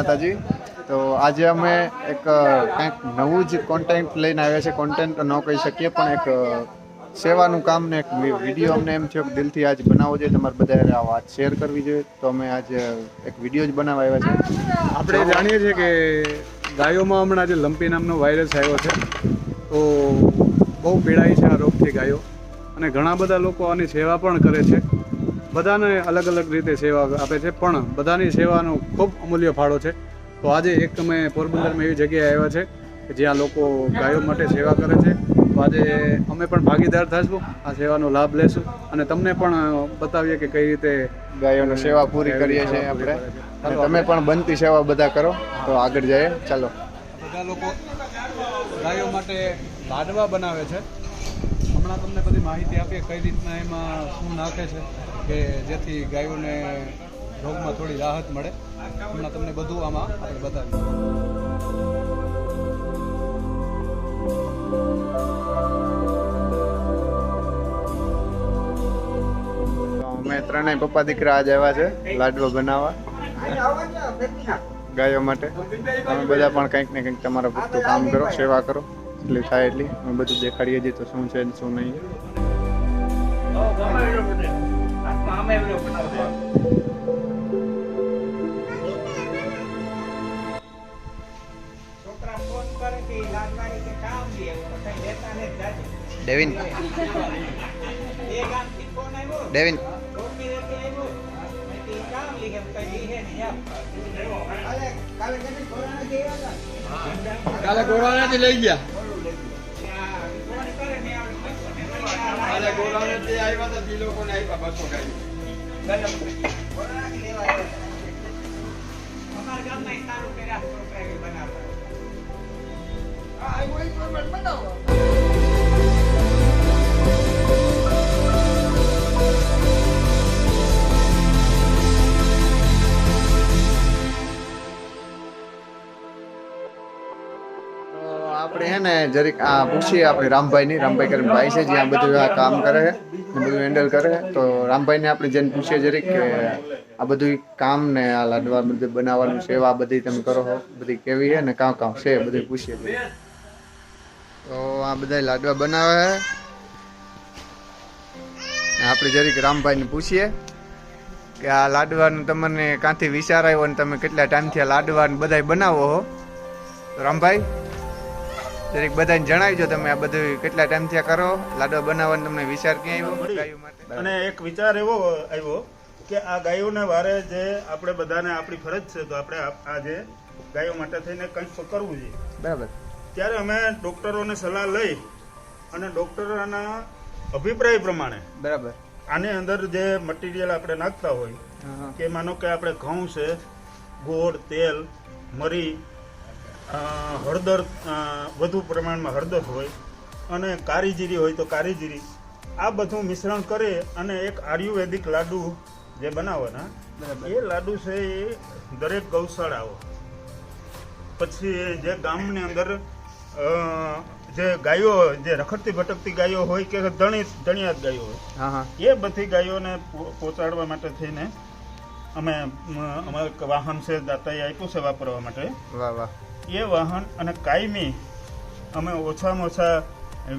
માતાજી. તો આજે અમે એક કંઈક નવું જ કોન્ટેન્ટ લઈને આવ્યા છે કોન્ટેન્ટ ન કહી શકીએ, પણ એક સેવાનું કામ ને એક વીડિયો અમને એમ થયો કે દિલથી આજ બનાવવો જોઈએ. તમારે બધાએ આ વાત શેર કરવી જોઈએ. તો અમે આજ એક વીડિયો જ બનાવવા આવ્યા છે આપણે જાણીએ છીએ કે ગાયોમાં હમણાં જે લંપી નામનો વાયરસ આવ્યો છે, તો બહુ પીડાય છે આ રોગથી ગાયો. અને ઘણા બધા લોકો આની સેવા પણ કરે છે. બધાને અલગ અલગ રીતે સેવા આપે છે પણ બધાની સેવાનો ખૂબ અમૂલ્ય ફાળો છે. તો આજે એક અમે પોરબંદરમાં એવી જગ્યાએ આવ્યા છે કે જ્યાં લોકો ગાયો માટે સેવા કરે છે. તો આજે અમે પણ ભાગીદાર થશું આ સેવાનો લાભ લેશું. અને તમને પણ બતાવીએ કે કઈ રીતે ગાયોની સેવા પૂરી કરીએ છીએ આપણે. તમે પણ બનતી સેવા બધા કરો તો આગળ જઈએ. ચાલો. બધા લોકો ગાયો માટે લાડવા બનાવે છે. હમણાં તમને બધી માહિતી આપીએ કઈ રીતના એમાં શું નાખે છે. કે જેથી ગાયોને રોગમાં થોડી રાહત મળે. હમણાં તમને બધું આમાં આપણે બતાવીશું. ત્રણેય પપ્પા દીકરા આજ આવ્યા છે, લાડવા બનાવવા. ગાયો માટે. તમે બધા પણ કંઈક ને કંઈક તમારા પૂરતું કામ કરો, સેવા કરો. એટલી થાય એટલી. અમે બધું દેખાડીએ છીએ તો શું છે શું નહીં. ને ડેવિન. ડેવિન. ને એમ કાલે થી કોરોના ગોળાનાથી લઈ ગયા. કાલે ફોન કરે ને આપણે કાલે ગોળાનાથી આવ્યા હતા લોકોને આપ્યા બસો કોરોનાથી આપણે હે ને જરીક આ પૂછીએ આપણે રામભાઈની. રામભાઈ કરીને ભાઈ છે, જ્યાં બધું આ કામ કરે છે. ને બધું હેન્ડલ કરે. તો રામભાઈને આપણે જેને પૂછીએ જરીક કે આ બધું કામ ને આ લાડવા બધું બનાવવાનું સેવા બધી તમે કરો હો. બધી કેવી છે ને કાં કાં છે બધું પૂછીએ. તો આ બધા લાડવા બનાવે છે આપણે જરીક રામભાઈને પૂછીએ કે આ લાડવાનું તમને ક્યાંથી વિચાર આવ્યો ને તમે કેટલા ટાઈમથી આ લાડવા બધાય બનાવો હો. રામભાઈ? જરીક બધાને જણાવજો તમે આ બધું કેટલા ટાઈમથી આ કરો લાડવા બનાવવાનો તમને વિચાર ક્યાં આવ્યો? ગાયો માટે. અને એક વિચાર એવો આવ્યો કે આ ગાયોને વારે જે આપણે બધાને આપણી ફરજ છે તો આપણે આ- આ જે ગાયો માટે થઈને કંઈક તો કરવું જોઈએ. બરાબર. ત્યારે અમે ડોક્ટરોને સલાહ લઈ અને ડોક્ટરોના અભિપ્રાય પ્રમાણે બરાબર. આની અંદર જે મટીરિયલ આપણે નાખતા હોય. કે માનો કે આપણે ઘઉં છે ગોળ તેલ મરી હળદર વધુ પ્રમાણમાં હળદર હોય અને કારીજીરી હોય તો કારીજીરી. આ બધું મિશ્રણ કરી અને એક આયુર્વેદિક લાડુ જે બનાવવાના એ લાડુ છે એ દરેક ગૌશાળાઓ. પછી જે ગામની અંદર જે ગાયો જે રખડતી ભટકતી ગાયો હોય કે ધણી ધણિયાત ગાયો હોય હા હા. એ બધી ગાયોને પહોંચાડવા માટે થઈને અમે અમ, અમારે વાહન છે દાતાએ આપ્યું છે વાપરવા માટે. વાહ વાહ. એ વાહન અને કાયમી અમે ઓછામાં ઓછા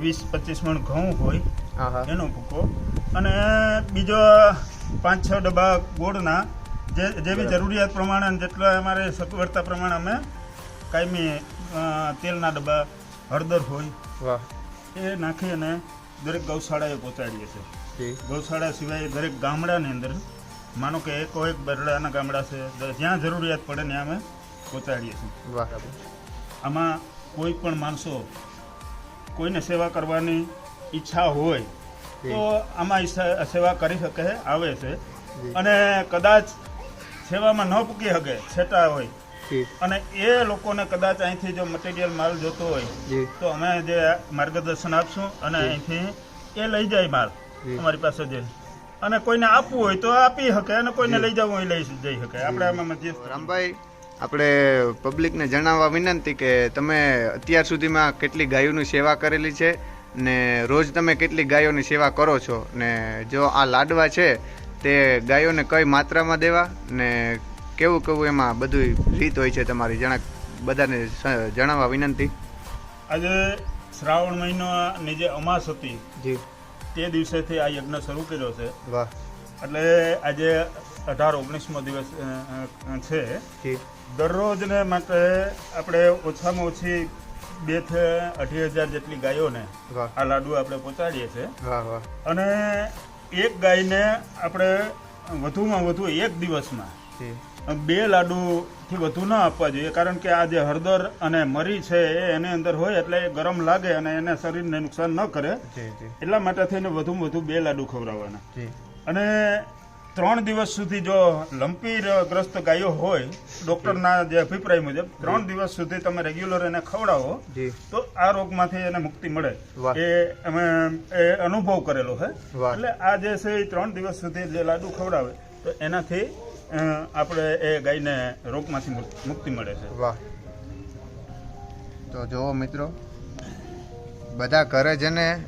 વીસ પચીસ મણ ઘઉં હોય એનો ભૂકો. અને બીજો પાંચ છ ડબ્બા ગોળના જે જેવી જરૂરિયાત પ્રમાણે જેટલા અમારે સગવડતા પ્રમાણે અમે કાયમી તેલના ડબ્બા હળદર હોય વાહ. એ નાખી અને દરેક ગૌશાળાએ પહોંચાડીએ છીએ. ગૌશાળા સિવાય દરેક ગામડાની અંદર માનો કે એક હોય બરડાના ગામડા છે જ્યાં જરૂરિયાત પડે ત્યાં અમે પહોંચાડીએ છીએ. બરાબર. આમાં કોઈ પણ માણસો કોઈને સેવા કરવાની ઈચ્છા હોય તો આમાં સેવા કરી શકે આવે છે. અને કદાચ સેવામાં ન પૂકી શકે છેટા હોય. અને એ લોકોને કદાચ અહીંથી જો મટીરિયલ માલ જોતો હોય તો અમે જે માર્ગદર્શન આપશું અને અહીંથી એ લઈ જાય માલ અમારી પાસે જે અને કોઈને આપવું હોય તો આપી શકે અને કોઈને લઈ જવું હોય લઈ જઈ શકે. આપણે આમાં મધ્યસ્થ. રામભાઈ આપણે પબ્લિકને જણાવવા વિનંતી કે તમે અત્યાર સુધીમાં કેટલી ગાયોની સેવા કરેલી છે ને રોજ તમે કેટલી ગાયોની સેવા કરો છો ને જો આ લાડવા છે તે ગાયોને કઈ માત્રામાં દેવા ને કેવું કેવું એમાં બધું રીત હોય છે તમારી? જણા બધાને જણાવવા વિનંતી. આજે શ્રાવણ મહિનાની જે અમાસ હતી જી. તે દિવસેથી આ યજ્ઞ શરૂ કર્યો છે. વાહ. એટલે આજે અઢાર ઓગણીસમો દિવસ છે. દરરોજને માટે આપણે ઓછામાં ઓછી બેથી અઢી હજાર જેટલી ગાયોને આ લાડુ આપણે પહોંચાડીએ છીએ. અને એક ગાયને આપણે વધુમાં વધુ એક દિવસમાં બે લાડુથી વધુ ન આપવા જોઈએ કારણ કે આ જે હળદર અને મરી છે એ એની અંદર હોય એટલે એ ગરમ લાગે અને એને શરીરને નુકસાન ન કરે. એટલા માટે થઈને વધુમાં વધુ બે લાડુ ખવડાવવાના. અને ત્રણ દિવસ સુધી જો લંપી ગ્રસ્ત ગાયો હોય ડૉક્ટરના જે અભિપ્રાય મુજબ ત્રણ દિવસ સુધી તમે રેગ્યુલર એને ખવડાવો તો આ રોગમાંથી એને મુક્તિ મળે. એ અમે એ અનુભવ કરેલો છે. એટલે આ જે છે એ ત્રણ દિવસ સુધી જે લાડુ ખવડાવે તો એનાથી આપણે એ ગાયને રોગમાંથી મુક- મુક્તિ મળે છે. વાહ. તો જુઓ મિત્રો બધા ઘરે જેને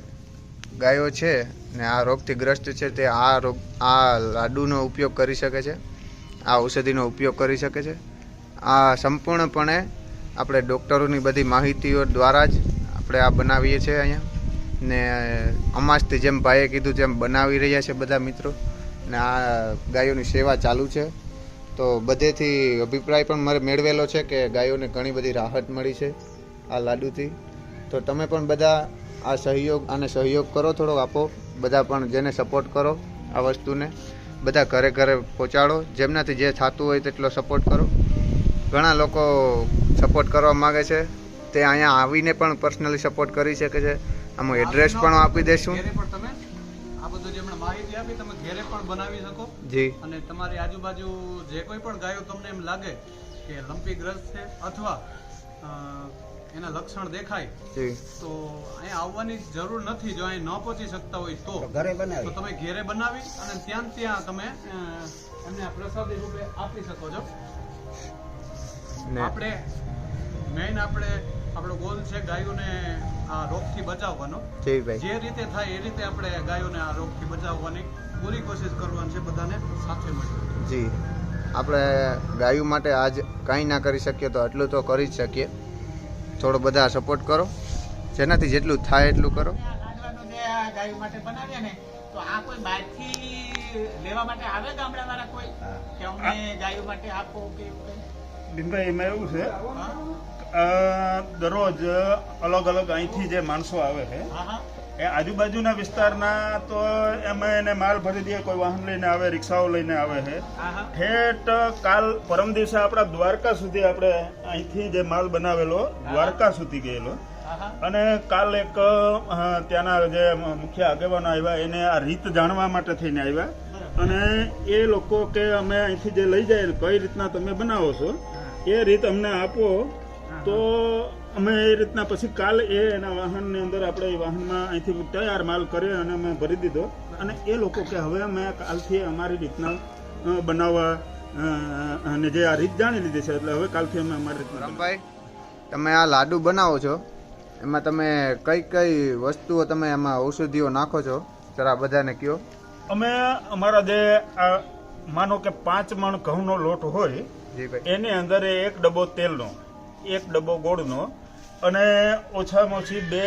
ગાયો છે ને આ રોગથી ગ્રસ્ત છે તે આ રોગ, આ લાડુનો ઉપયોગ કરી શકે છે, આ ઔષધિનો ઉપયોગ કરી શકે છે. આ સંપૂર્ણપણે આપણે ડૉક્ટરોની બધી માહિતીઓ દ્વારા જ આપણે આ બનાવીએ છીએ અહીંયા. ને અમાસથી જેમ ભાઈએ કીધું તેમ બનાવી રહ્યા છે બધા મિત્રો. ને આ ગાયોની સેવા ચાલુ છે. તો બધેથી અભિપ્રાય પણ મારે મેળવેલો છે કે ગાયોને ઘણી બધી રાહત મળી છે આ લાડુથી. તો તમે પણ બધા આ સહયોગ, આને સહયોગ કરો થોડોક આપો. બધા પણ જેને સપોર્ટ કરો આ વસ્તુને બધા ઘરે ઘરે પહોંચાડો. જેમનાથી જે થતું હોય તેટલો સપોર્ટ કરો. ઘણા લોકો સપોર્ટ કરવા માગે છે. તે અહીંયા આવીને પણ પર્સનલી સપોર્ટ કરી શકે છે. આમાં એડ્રેસ પણ આપી દઈશું તમે આ બધું જે માહિતી આપી તમે ઘેરે પણ બનાવી શકો. જી. અને તમારી આજુબાજુ જે કોઈ પણ ગાયો તમને એમ લાગે કે લંપી ગ્રસ્ત છે અથવા એના લક્ષણ દેખાય તો અહીંયા આવવાની જરૂર નથી. જો અહીં ન પહોંચી શકતા હોય તો. ઘરે તો બનાવી તમે ઘેરે બનાવી અને ત્યાં ત્યાં તમે એમને પ્રસાદી રૂપે આપી શકો છો. આપણે મેઇન આપણે આપણો ગોલ છે ગાયોને આ રોગથી બચાવવાનો. જી જે રીતે થાય એ રીતે આપણે ગાયોને આ રોગથી બચાવવાની પૂરી કોશિશ કરવાની છે બધાને સાથે મળી જી. આપણે ગાયો માટે આજ કાંઈ ના કરી શકીએ તો એટલું તો કરી જ શકીએ. થોડો બધા સપોર્ટ કરો. જેનાથી જેટલું થાય એટલું કરો. આ લાડવાનું જે આ ગાયો માટે બનાવીએ ને તો આ કોઈ બહારથી લેવા માટે આવે કોઈ? કે અમને ગાયો માટે આપો કે એવું કંઈ? બિનભાઈ એમાં એવું છે દરરોજ અલગ અલગ અહીંથી જે માણસો આવે છે એ આજુબાજુના વિસ્તારના તો એમાં એને માલ ભરી દે કોઈ વાહન લઈને આવે રિક્ષાઓ લઈને આવે છે. ઠેઠ કાલ પરમ દિવસે આપણા દ્વારકા સુધી આપણે અહીંથી જે માલ બનાવેલો દ્વારકા સુધી ગયેલો. અને કાલ એક ત્યાંના જે મુખ્ય આગેવાનો આવ્યા એને આ રીત જાણવા માટે થઈને આવ્યા. અને એ લોકો કે અમે અહીંથી જે લઈ જાય કઈ રીતના તમે બનાવો છો એ રીત અમને આપો. તો અમે એ રીતના પછી કાલ એ એના વાહનની અંદર આપણે એ વાહનમાં અહીંથી તૈયાર માલ કર્યો અને અમે ભરી દીધો. અને એ લોકો કે હવે અમે કાલથી અમારી રીતના બનાવવા અને જે આ રીત જાણી લીધી છે એટલે હવે કાલથી અમે અમારી રીતના રામભાઈ તમે આ લાડુ બનાવો છો એમાં તમે કઈ કઈ વસ્તુઓ તમે એમાં ઔષધિઓ નાખો છો? જરા બધાને કયો. અમે અમારા જે આ માનો કે પાંચ મણ ઘઉંનો લોટ હોય જી એની અંદર એક ડબ્બો તેલનો એક ડબ્બો ગોળનો અને ઓછામાં ઓછી બે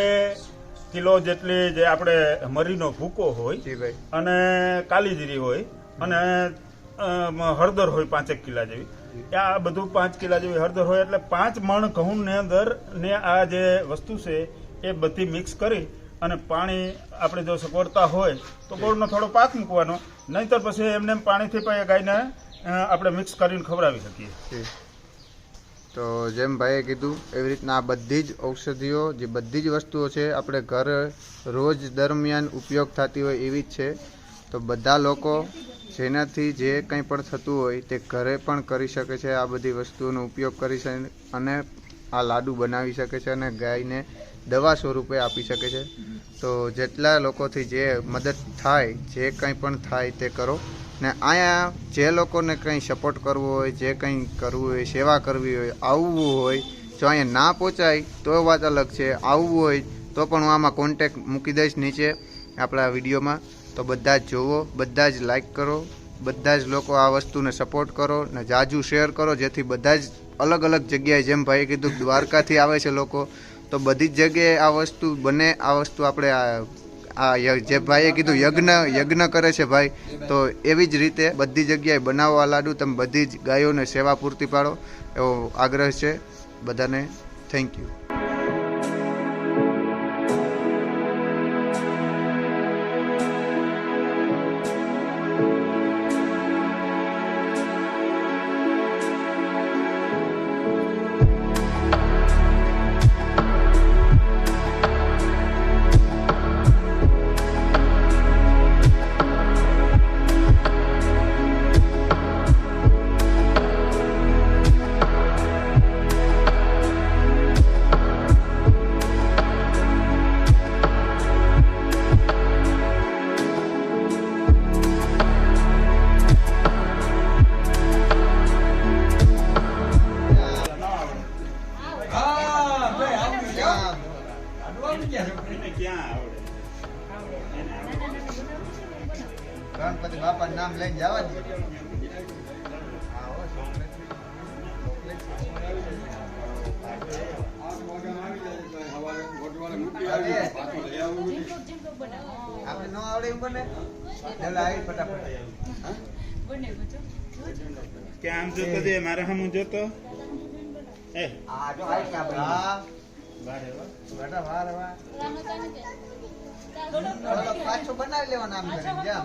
કિલો જેટલી જે આપણે મરીનો ભૂકો હોય અને કાલીજીરી હોય અને હળદર હોય પાંચેક કિલા જેવી. આ બધું પાંચ કિલા જેવી હળદર હોય એટલે પાંચ મણ ઘઉંની અંદર ને આ જે વસ્તુ છે એ બધી મિક્સ કરી અને પાણી આપણે જો સગવડતા હોય તો ગોળનો થોડો પાક મૂકવાનો. નહીતર પછી એમને એમ પાણીથી પણ એ ગાયને આપણે મિક્સ કરીને ખવડાવી શકીએ. જી. તો જેમ ભાઈએ કીધું, એવી રીતના આ બધી જ ઔષધિઓ, જે બધી જ વસ્તુઓ છે, આપણે ઘર રોજ દરમિયાન ઉપયોગ થતી હોય એવી જ છે. તો બધા લોકો જેનાથી જે કંઈ પણ થતું હોય, તે ઘરે પણ કરી શકે છે, આ બધી વસ્તુઓનો ઉપયોગ કરી શકે અને આ લાડુ બનાવી શકે છે અને ગાયને દવા સ્વરૂપે આપી શકે છે. તો જેટલા લોકોથી જે મદદ થાય, જે કંઈ પણ થાય તે કરો. ને અહીંયા જે લોકોને કંઈ સપોર્ટ કરવો હોય, જે કંઈ કરવું હોય, સેવા કરવી હોય, આવવું હોય, જો અહીંયા ના પહોંચાય, તો વાત અલગ છે. આવવું હોય, તો પણ હું આમાં કોન્ટેક મૂકી દઈશ નીચે આપણા વિડીયોમાં. તો બધા જ જોવો, બધા જ લાઈક કરો, બધા જ લોકો આ વસ્તુને સપોર્ટ કરો ને જાજુ શેર કરો, જેથી બધા જ અલગ અલગ જગ્યાએ, જેમ ભાઈએ કીધું દ્વારકાથી આવે છે લોકો, તો બધી જ જગ્યાએ આ વસ્તુ બને, આ વસ્તુ આપણે આ જે ભાઈએ કીધું યજ્ઞ યજ્ઞ કરે છે ભાઈ, તો એવી જ રીતે બધી જગ્યાએ બનાવવા લાડુ તમે બધી જ ગાયોને સેવા પૂરતી પાડો, એવો આગ્રહ છે બધાને. થેન્ક યુ આપણે ન આવડે એમ બને? ચાલો આવી ફટાફટ. કે આમ જોતો દે મારે સામું જોતો. એ. આ જો આવી કા ભાઈ. વા. બેટા વાહ વાહ ચાલો પાછું બનાવી લેવાના આમ જામ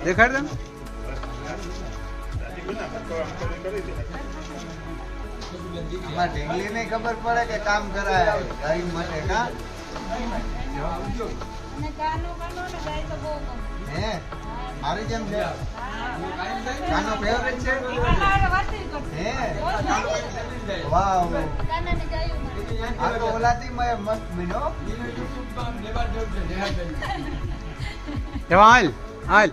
દેખાડ દે આમ ખબર પડે કે કામ કરાય. ગાય માટે કા? હે? મારી જેમ છે? કાનો ફેવરેટ છે? હે? વાવ. આ તો ઓલાથી મેં મસ્ત Al.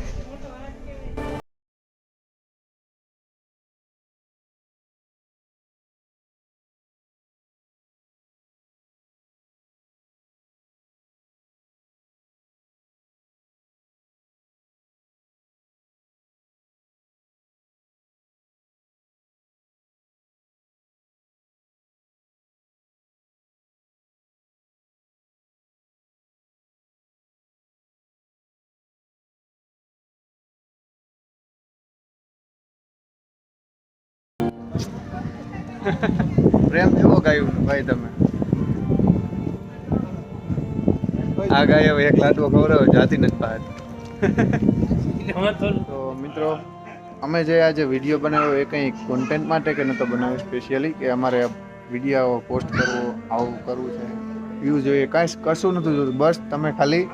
પ્રેમ જેવો ગાયું ભાઈ તમે? આ ગાય હવે એક લાડવો ખવડાવ્યો જાતી નથી બહાર તો મિત્રો, અમે જે આજે વીડિયો બનાવ્યો એ કંઈ કોન્ટેન્ટ માટે કે નતો બનાવ્યો સ્પેશિયલી કે અમારે વીડિયો પોસ્ટ કરવો, આવું કરવું છે. વ્યૂ જોઈએ, કાંઈ કશું નથી જોતું. બસ તમે ખાલી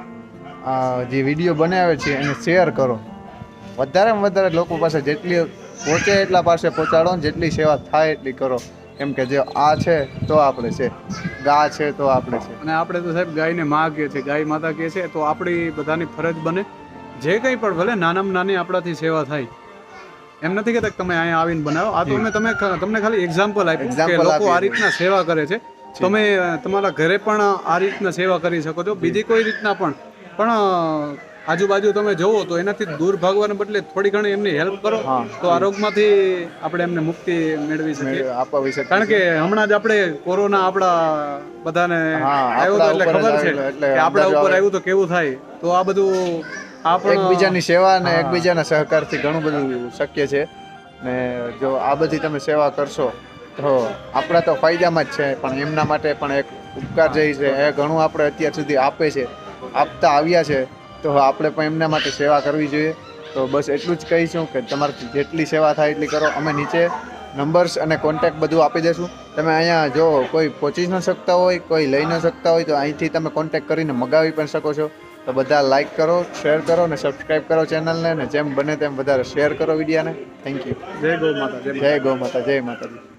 જે વીડિયો બનાવે છે એને શેર કરો. વધારેમાં વધારે લોકો પાસે જેટલી પહોંચે એટલા પાસે પહોંચાડો ને જેટલી સેવા થાય એટલી કરો. એમ કે જે આ છે તો આપણે છે. ગા છે તો આપણે છે. અને આપણે તો સાહેબ ગાયને માં કહે છે ગાય માતા કહે છે તો આપણી બધાની ફરજ બને. જે કંઈ પણ ભલે નાનામાં નાની આપણાથી સેવા થાય. એમ નથી કહેતા કે તમે અહીંયા આવીને બનાવો. આ તો અમે તમે તમને ખાલી એક્ઝામ્પલ આપ્યું કે લોકો આ રીતના સેવા કરે છે. તમે તમારા ઘરે પણ આ રીતના સેવા કરી શકો છો. બીજી કોઈ રીતના પણ. પણ આજુબાજુ તમે જોવો તો એનાથી દૂર ભાગવાને બદલે થોડી ઘણી એમની હેલ્પ કરો તો આ રોગમાંથી આપણે એમને મુક્તિ મેળવી શકીએ. આપવા શકીએ. કારણ કે હમણાં જ આપણે કોરોના આપણા બધાને આવ્યો તો એટલે ખબર છે કે આપણા ઉપર આવ્યું તો કેવું થાય. તો આ બધું આપણે એકબીજાની સેવા અને એકબીજાના સહકારથી ઘણું બધું શક્ય છે. ને જો આ બધી તમે સેવા કરશો તો આપણા તો ફાયદામાં જ છે પણ એમના માટે પણ એક ઉપકાર જે છે એ ઘણું આપણે અત્યાર સુધી આપે છે. આપતા આવ્યા છે. તો આપણે પણ એમના માટે સેવા કરવી જોઈએ. તો બસ એટલું જ કહીશું કે તમારે જેટલી સેવા થાય એટલી કરો. અમે નીચે નંબર્સ અને કોન્ટેક્ટ બધું આપી દઈશું તમે અહીંયા જો કોઈ પહોંચી ન શકતા હોય કોઈ લઈ ન શકતા હોય તો અહીંથી તમે કોન્ટેક્ટ કરીને મગાવી પણ શકો છો. તો બધા લાઇક કરો શેર કરો અને સબસ્ક્રાઈબ કરો ચેનલને ને. જેમ બને તેમ વધારે શેર કરો વિડીયાને. થેન્ક યુ જય ગૌ માતા. જય ગૌ માતા જય માતાજી.